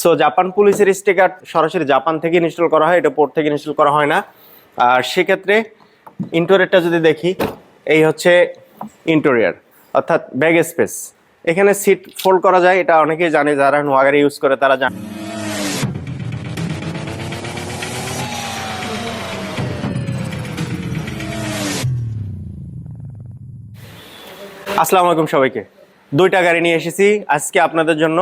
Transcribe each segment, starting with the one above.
So Japan পুলিশের sticker সরাসরি Japan থেকে ইনস্টল করা হয়, এটা পোর্ট থেকে ইনস্টল করা হয় না। আর সেক্ষেত্রে ইন্টোরিয়ারটা যদি দেখি, এই হচ্ছে ইন্টোরিয়ার অর্থাৎ ব্যাগ স্পেস এখানে সিট ফোল্ড করা যায়, এটা অনেকেই জানে, যারা নোয়া গাড়ি ইউজ করে, তারা জানে। আসসালামু আলাইকুম সবাইকে। দুইটা গাড়ি নিয়ে এসেছি, আজকে আপনাদের জন্য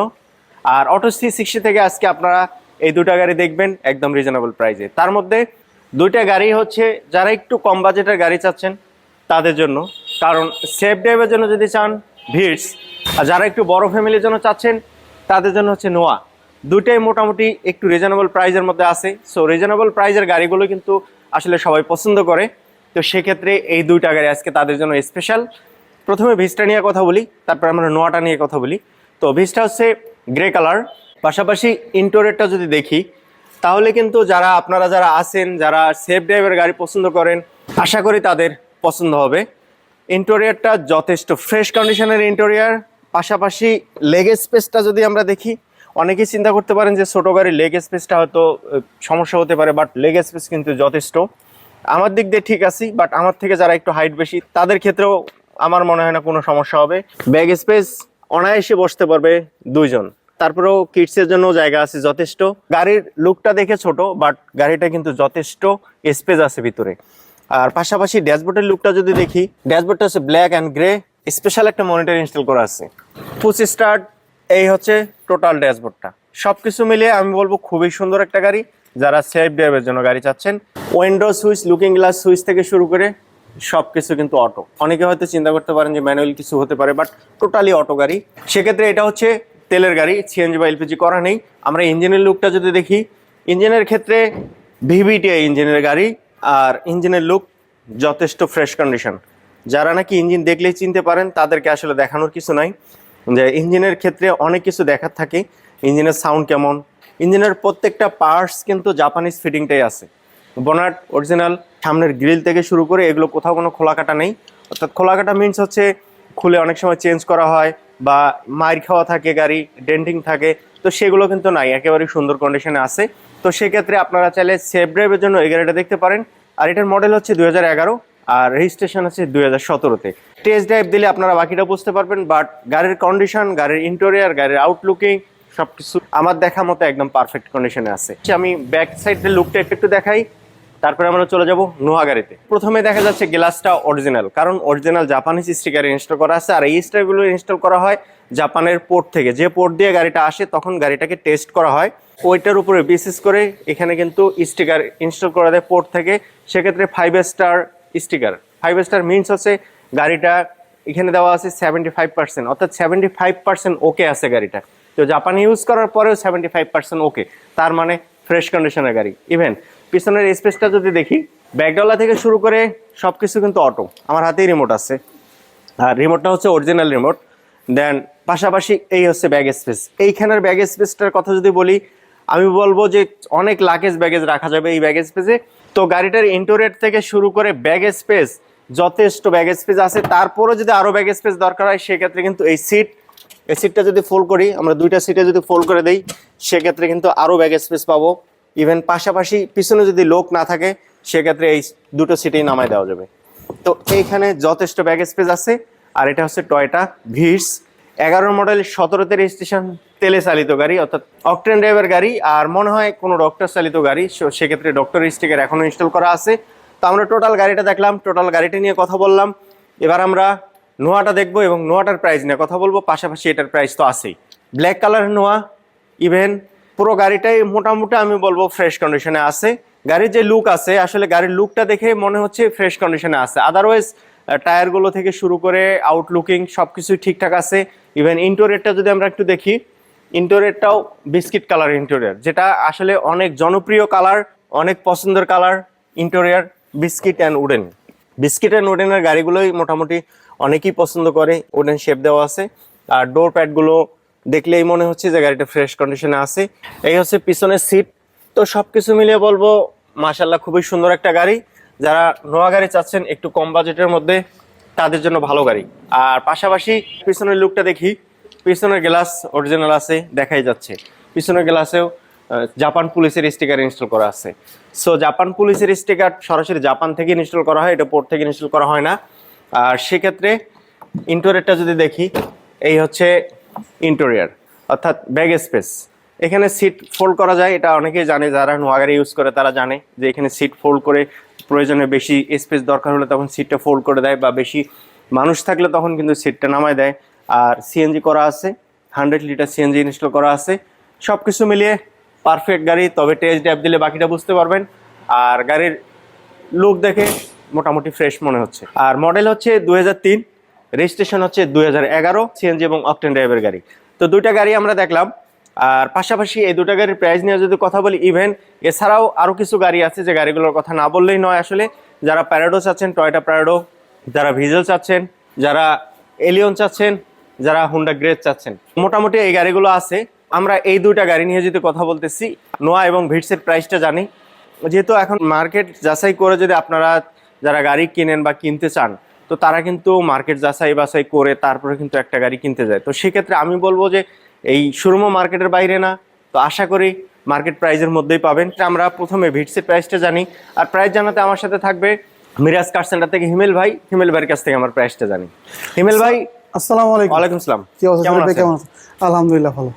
আর অটো সি সিক্সটি থেকে আজকে আপনারা এই দুটা গাড়ি দেখবেন একদম রিজনেবল প্রাইসে তার মধ্যে দুইটা গাড়ি হচ্ছে যারা একটু কম বাজেটের গাড়ি চাচ্ছেন, তাদের জন্য। কারণ সেফ ড্রাইভের জন্য যদি চান, ভিড়স। আর যারা একটু বড় ফ্যামিলির জন্য চাচ্ছেন, তাদের জন্য হচ্ছে নোয়া। দুইটাই মোটামুটি একটু রিজনেবল প্রাইজের মধ্যে আছে। সো রিজনেবল প্রাইজের গাড়িগুলো কিন্তু আসলে সবাই পছন্দ করে। তো সেক্ষেত্রে এই দুইটা গাড়ি আজকে তাদের জন্য স্পেশাল প্রথমে ভিস্টা নিয়ে কথা বলি, তারপর আমরা নোয়াটা নিয়ে কথা বলি। তো ভিস্টা হচ্ছে গ্রে কালার পাশাপাশি ইন্টোরেটটা যদি দেখি, তাহলে কিন্তু যারা, আপনারা যারা আছেন, যারা সেফ ড্রাইভের গাড়ি পছন্দ করেন, আশা করি তাদের পছন্দ হবে। ইন্টোরিয়ারটা যথেষ্ট ফ্রেশ কন্ডিশনের ইন্টোরিয়ার পাশাপাশি লেগ স্পেসটা যদি আমরা দেখি, অনেকেই চিন্তা করতে পারেন যে ছোটো গাড়ির লেগ স্পেসটা হয়তো সমস্যা হতে পারে বাট লেগ স্পেস কিন্তু যথেষ্ট। আমার দিক দিয়ে ঠিক আছি বাট আমার থেকে যারা একটু হাইট বেশি, তাদের ক্ষেত্রেও আমার মনে হয় না কোনো সমস্যা হবে। ব্যাগ স্পেস অনায়াসে বসতে পারবে দুইজন। তারপরেও কিডসের জন্য জায়গা আছে যথেষ্ট। গাড়ির লুকটা দেখে ছোট বাট গাড়িটা কিন্তু যথেষ্ট স্পেস আছে ভিতরে। আর পাশাপাশি ড্যাশবোর্ডের লুকটা যদি দেখি, ড্যাশবোর্ডটা হচ্ছে ব্ল্যাক অ্যান্ড গ্রে স্পেশাল একটা মনিটর ইনস্টল করা আছে। পুশ স্টার্ট এই হচ্ছে টোটাল ড্যাশবোর্ডটা। সব কিছু মিলিয়ে আমি বলব খুবই সুন্দর একটা গাড়ি। যারা সেফ ড্রাইভের জন্য গাড়ি চাচ্ছেন window switch looking glass switch থেকে শুরু করে সব কিছু কিন্তু অটো অনেকে হয়তো চিন্তা করতে পারেন যে ম্যানুয়াল কিছু হতে পারে বাট টোটালি অটো গাড়ি। সেক্ষেত্রে এটা হচ্ছে তেলের গাড়ি সিএনজি বা এলপিজি করা নেই। আমরা ইঞ্জিনের লুকটা যদি দেখি ইঞ্জিনের ক্ষেত্রে ভিভিটিআই ইঞ্জিনের গাড়ি, আর ইঞ্জিনের লুক যথেষ্ট ফ্রেশ কন্ডিশন যারা নাকি ইঞ্জিন দেখলেই চিনতে পারেন, তাদেরকে আসলে দেখানোর কিছু নাই। যে ইঞ্জিনের ক্ষেত্রে অনেক কিছু দেখার থাকে। ইঞ্জিনের সাউন্ড কেমন? ইঞ্জিনের প্রত্যেকটা পার্টস কিন্তু জাপানিজ ফিটিংটাই আছে। বোনাট অরিজিনাল সামনের গ্রিল থেকে শুরু করে এগুলো কোথাও কোনো খোলা কাটা নেই। অর্থাৎ খোলা কাটা মিনস হচ্ছে খুলে অনেক সময় চেঞ্জ করা হয় বা মাইর খাওয়া থাকে, গাড়ি ডেন্টিং থাকে, তো সেগুলো কিন্তু নাই একেবারে সুন্দর কন্ডিশনে আছে। তো সেক্ষেত্রে আপনারা চাইলে সেফ ড্রাইভের জন্য এই গাড়িটা দেখতে পারেন। আর এটার মডেল হচ্ছে দুই হাজার এগারো, আর রেজিস্ট্রেশন আছে দুই হাজার সতেরোতে টেস্ট ড্রাইভ দিলে আপনারা বাকিটা বুঝতে পারবেন বাট গাড়ির কন্ডিশন গাড়ির ইন্টেরিয়ার গাড়ির আউটলুকিং সবকিছু আমার দেখা মতো একদম পারফেক্ট কন্ডিশনে আছে। আমি ব্যাক সাইডের লুকটা একটু একটু দেখাই। তারপরে আমরা চলে যাব নোহা গাড়িতে প্রথমে দেখা যাচ্ছে গ্লাসটা অরিজিনাল কারণ অরিজিনাল জাপানিজ স্টিকার ইনস্টল করা আছে, আর এই স্টিকারগুলো ইনস্টল করা হয় জাপানের পোর্ট থেকে। যে পোর্ট দিয়ে গাড়িটা আসে, তখন গাড়িটাকে টেস্ট করা হয়। ওইটার উপরে বিশেষ করে এখানে কিন্তু স্টিকার ইনস্টল করা দেয় পোর্ট থেকে। সেক্ষেত্রে five star sticker five star means হচ্ছে গাড়িটা এখানে দেওয়া আছে সেভেন্টি ফাইভ পার্সেন্ট অর্থাৎ সেভেন্টি ফাইভ পার্সেন্ট ওকে আছে গাড়িটা। তো জাপানি ইউজ করার পরেও সেভেন্টি ফাইভ পার্সেন্ট ওকে তার মানে ফ্রেশ কন্ডিশনের গাড়ি। ইভেন পিছনের স্পেসটা যদি দেখি ব্যাকডলা থেকে শুরু করে সব কিছু কিন্তু অটো আমার হাতেই রিমোট আছে। আর রিমোটটা হচ্ছে অরিজিনাল রিমোট দেন পাশাপাশি এই হচ্ছে ব্যাগ স্পেস এইখানের ব্যাগ স্পেসটার কথা যদি বলি, আমি বলব যে অনেক লাগেজ ব্যাগেজ রাখা যাবে এই ব্যাগ স্পেসে তো গাড়িটার ইন্টোরেট থেকে শুরু করে ব্যাগ স্পেস যথেষ্ট ব্যাগ স্পেস আছে। তারপরে যদি আরও ব্যাগ স্পেস দরকার হয়, সেক্ষেত্রে কিন্তু এই সিট এই সিটটা যদি ফোল্ড করি, আমরা দুইটা সিটে যদি ফোল্ড করে দেই, সেক্ষেত্রে কিন্তু আরও ব্যাগ স্পেস পাবো। ইভেন পাশাপাশি পিছনে যদি লোক না থাকে, সেক্ষেত্রে এই দুটো সিটেই নামায় দেওয়া যাবে। তো এইখানে যথেষ্ট ব্যাগ স্পেস আছে। আর এটা হচ্ছে টয়টা ভিডস এগারো মডেল সতেরোতে রেজিস্ট্রেশন তেলে চালিত গাড়ি, অর্থাৎ অকটেন ড্রাইভার গাড়ি। আর মনে হয় কোনো ডক্টর চালিত গাড়ি সেক্ষেত্রে ডক্টর স্টিকার এখনও ইনস্টল করা আছে। তো আমরা টোটাল গাড়িটা দেখলাম টোটাল গাড়িটা নিয়ে কথা বললাম। এবার আমরা নোয়াটা দেখব এবং নোয়াটার প্রাইস নিয়ে কথা বলব। পাশাপাশি এটার প্রাইস তো আছেই। ব্ল্যাক কালার নোয়া ইভেন পুরো গাড়িটাই মোটামুটি আমি বলব ফ্রেশ কন্ডিশনে আছে। গাড়ির যে লুক আছে, আসলে গাড়ির লুকটা দেখে মনে হচ্ছে ফ্রেশ কন্ডিশনে আছে। আদারওয়াইজ টায়ারগুলো থেকে শুরু করে আউটলুকিং সব কিছুই ঠিকঠাক আছে। ইভেন ইন্টোরিয়ারটা যদি আমরা একটু দেখি ইন্টোরিয়ারটাও বিস্কিট কালার ইন্টোরিয়ার যেটা আসলে অনেক জনপ্রিয় কালার অনেক পছন্দের colour interior biscuit and wooden biscuit and উডেনের গাড়িগুলোই মোটামুটি অনেকেই পছন্দ করে উডেন শেপ দেওয়া আছে। আর ডোর প্যাডগুলো দেখলেই মনে হচ্ছে যে গাড়িটা ফ্রেশ কন্ডিশনে আছে। এই হচ্ছে পিছনের সিট তো সব কিছু মিলিয়ে বলব মাশাল্লাহ খুবই সুন্দর একটা গাড়ি। যারা নোয়া গাড়ি চাচ্ছেন একটু কম বাজেটের মধ্যে, তাদের জন্য ভালো গাড়ি। আর পাশাপাশি পিছনের লুকটা দেখি। পিছনের গ্লাস অরিজিনাল আছে, দেখাই যাচ্ছে। পিছনের গ্লাসেও জাপান পুলিশের স্টিকার ইনস্টল করা আছে। সো জাপান পুলিশের স্টিকার সরাসরি জাপান থেকে ইনস্টল করা হয়, এটা পোর্ট থেকে ইনস্টল করা হয় না। আর সেক্ষেত্রে ইন্টোরিয়ারটা যদি দেখি, এই হচ্ছে ইন্টোরিয়ার অর্থাৎ ব্যাগ স্পেস এখানে সিট ফোল্ড করা যায়, এটা অনেকেই জানে, যারা নোয়াগাড়ি ইউজ করে তারা জানে যে এখানে সিট ফোল্ড করে প্রয়োজনে বেশি স্পেস দরকার হলে তখন সিটটা ফোল্ড করে দেয় বা বেশি মানুষ থাকলে তখন কিন্তু সিটটা নামায় দেয়। আর সিএনজি করা আছে হান্ড্রেড লিটার সিএনজি ইনস্টল করা আছে। সব কিছু মিলিয়ে পারফেক্ট গাড়ি, তবে টেস্ট ড্যাপ দিলে বাকিটা বুঝতে পারবেন। আর গাড়ির লুক দেখে মোটামুটি ফ্রেশ মনে হচ্ছে। আর মডেল হচ্ছে দু হাজার তিন রেজিস্ট্রেশন হচ্ছে দুই হাজার এগারো সিএনজি এবং অকটেন ড্রাইভের গাড়ি। তো দুইটা গাড়ি আমরা দেখলাম। আর পাশাপাশি এই দুটো গাড়ির প্রাইস নিয়ে যদি কথা বলি ইভেন এছাড়াও আরও কিছু গাড়ি আছে যে গাড়িগুলোর কথা না বললেই নয় আসলে। যারা প্যারাডো চাচ্ছেন টয়টা প্যারাডো যারা ভিজেল চাচ্ছেন, যারা এলিয়ন চাচ্ছেন, যারা হুন্ডা গ্রেজ চাচ্ছেন, মোটামুটি এই গাড়িগুলো আছে। আমরা এই দুইটা গাড়ি নিয়ে যদি কথা বলতেছি নোয়া এবং ভিটসের প্রাইসটা জানি। যেহেতু এখন মার্কেট যাচাই করে যদি আপনারা যারা গাড়ি কিনেন বা কিনতে চান তো তারা কিন্তু মার্কেট যাচাই বাছাই করে তারপরে কিন্তু একটা গাড়ি কিনতে যায়। তো সেক্ষেত্রে আমি বলব যে এই শোরুমও মার্কেটের বাইরে না তো আশা করি মার্কেট প্রাইজের মধ্যেই পাবেন। আমরা প্রথমে ভিটসের প্রাইসটা জানি। আর প্রাইস জানাতে আমার সাথে থাকবে মিরাজ কার সেন্টার থেকে হিমেল ভাই। হিমেল ভাইয়ের কাছ থেকে আমার প্রাইসটা জানি। হিমেল ভাই আসসালামু আলাইকুম। ওয়ালাইকুম আসসালাম কি অবস্থা? কেমন আলহামদুলিল্লাহ ভালো।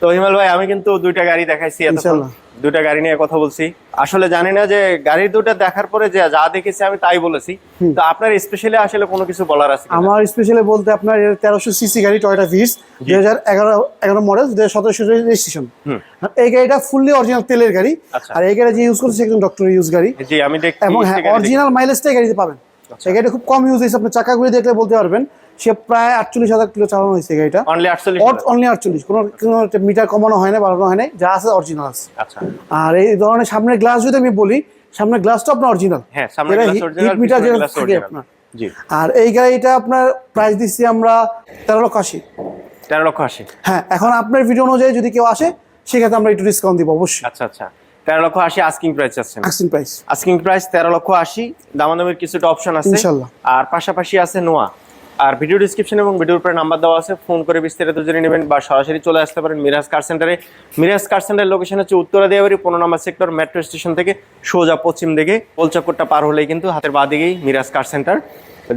তো হিমেল ভাই আমি কিন্তু দুইটা গাড়ি দেখাইছি এতক্ষণ দুইটা গাড়ি নিয়ে কথা বলছি। আসলে জানি না যে গাড়ি দুটো দেখার পরে যে যা দেখেছি আমি তাই বলেছি। তো আপনার স্পেশালি আসলে কোনো কিছু বলার আছে আমার স্পেশালি বলতে আপনার তেরোশো সিসি গাড়ি টয়টা ভিস দুই হাজার এগারো এগারো মডেল দুই হাজার সতেরোশো রেজিস্ট্রেশন এই গাড়িটা ফুললি অরিজিনাল তেলের গাড়ি। আচ্ছা। আর এই গাড়ি যে ইউজ করছে একজন ডক্টর ইউজ গাড়ি। এবং হ্যাঁ। অরিজিনাল মাইলেজটাই গাড়িতে পাবেন। আচ্ছা। এই গাড়িটা খুব কম ইউজ হয়েছে আপনি চাকাগুলি দেখলে বলতে পারবেন। সে প্রায় আটচল্লিশ হাজার কিলো চালানো হয়েছে গাড়িটা। অনলি আটচল্লিশ কোনো কোনো মিটার কমানো হয় না বাড়ানো হয় না যা আছে অরিজিনাল আছে আচ্ছা। আর এই ধরনের সামনের গ্লাস যদি আমি বলি সামনের গ্লাসটা আপনার অরিজিনাল হ্যাঁ হিট- মিটার যেটা থাকে আপনার। আর এই গাড়িটা আপনার প্রাইস দিচ্ছি আমরা তেরো লক্ষ আশি। তেরো লক্ষ আশি। হ্যাঁ এখন আপনার ভিডিও অনুযায়ী যদি কেউ আসে সেক্ষেত্রে আমরা একটু ডিসকাউন্ট দিব অবশ্যই। আচ্ছা আচ্ছা। তেরো লক্ষ আশি আস্কিং প্রাইস আছেন আক্সিন প্রাইস আস্কিং প্রাইস তেরো লক্ষ আশি। দামাদামের কিছুটা অপশন আছে। ইনশাল্লাহ। আর পাশাপাশি আছে নোয়া। আর ভিডিও ডিসক্রিপশন এবং ভিডিওর উপরে নাম্বার দেওয়া আছে ফোন করে বিস্তারিত জেনে নেবেন বা সরাসরি চলে আসতে পারেন মিরাজ কার সেন্টারে মিরাজ কার সেন্টার লোকেশন হচ্ছে উত্তরা দেওয়ারি পনেরো নম্বর সেক্টর মেট্রো স্টেশন থেকে সোজা পশ্চিম দিকে। গোলচক্করটা পার হলেই কিন্তু হাতের বাঁ দিকেই মিরাজ কার সেন্টার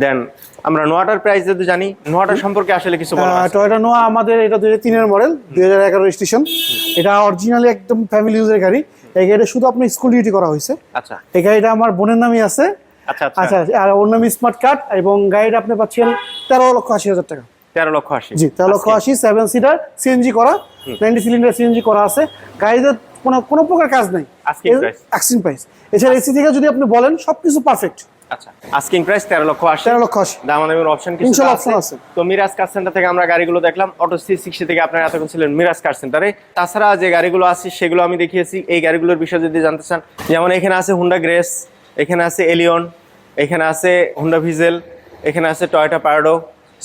দেন আমরা নোয়াটার প্রাইস যদি জানি নোয়াটার সম্পর্কে আসলে কিছু টয়টা নোয়া আমাদের এটা দুই হাজার তিনের মডেল দুই হাজার এগারো স্টেশন এটা অরিজিনালি একদম ফ্যামিলি ইউজের গাড়ি। এই গাড়িটা শুধু আপনার স্কুল ডিউটি করা হয়েছে। আচ্ছা। এই গাড়িটা আমার বোনের নামই আছে। আচ্ছা আচ্ছা। আচ্ছা আর ওর নামে স্মার্ট কার্ড এবং গাড়িটা আপনি পাচ্ছেন তেরো লক্ষ আশি হাজার টাকা। তেরো লক্ষ আশি। জি তেরো লক্ষ আশি সেভেন সিটার সিএনজি করা নাইনটি সিলিন্ডার সিএনজি করা আছে। গাড়িতে কোনো কোনো প্রকার কাজ নেই। Asking প্রাইস এছাড়া এসি থেকে যদি আপনি বলেন সবকিছু পারফেক্ট আচ্ছা আস্কিং প্রাইস তেরো লক্ষ আশি। তেরো লক্ষ আশি। দামাদামির অপশন কিছু আছে? আছে। তো মিরাজ কার সেন্টার থেকে আমরা গাড়িগুলো দেখলাম। অটো সি সিক্সটি থেকে আপনারা এতক্ষণ ছিলেন মিরাজ কার সেন্টারে তাছাড়া যে গাড়িগুলো আছে সেগুলো আমি দেখিয়েছি। এই গাড়িগুলোর বিষয়ে যদি জানতে চান যেমন এখানে আছে হুন্ডা গ্রেস এখানে আছে এলিয়ন এখানে আছে হুন্ডা ভিজেল এখানে আছে টয়টা প্যারাডো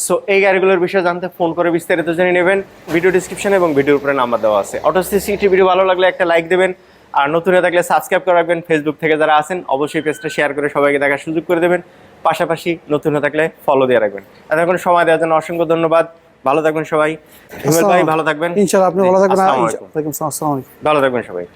সো এই গাড়িগুলোর বিষয়ে জানতে ফোন করে বিস্তারিত জেনে নেবেন। ভিডিও ডিসক্রিপশন এবং ভিডিওর উপরে নাম্বার দেওয়া আছে। অটো সি সিক্সটি ভিডিও ভালো লাগলে একটা লাইক দেবেন। আর নতুন হয়ে থাকলে সাবস্ক্রাইব করে রাখবেন। ফেসবুক থেকে যারা আছেন অবশ্যই পেজটা শেয়ার করে সবাইকে দেখার সুযোগ করে দেবেন। পাশাপাশি নতুন হয়ে থাকলে ফলো দিয়ে রাখবেন। এতক্ষণ সময় দেওয়ার জন্য অসংখ্য ধন্যবাদ। ভালো থাকবেন সবাই। হিমেল ভাই ভালো থাকবেন। আপনি ভালো থাকবেন সবাই।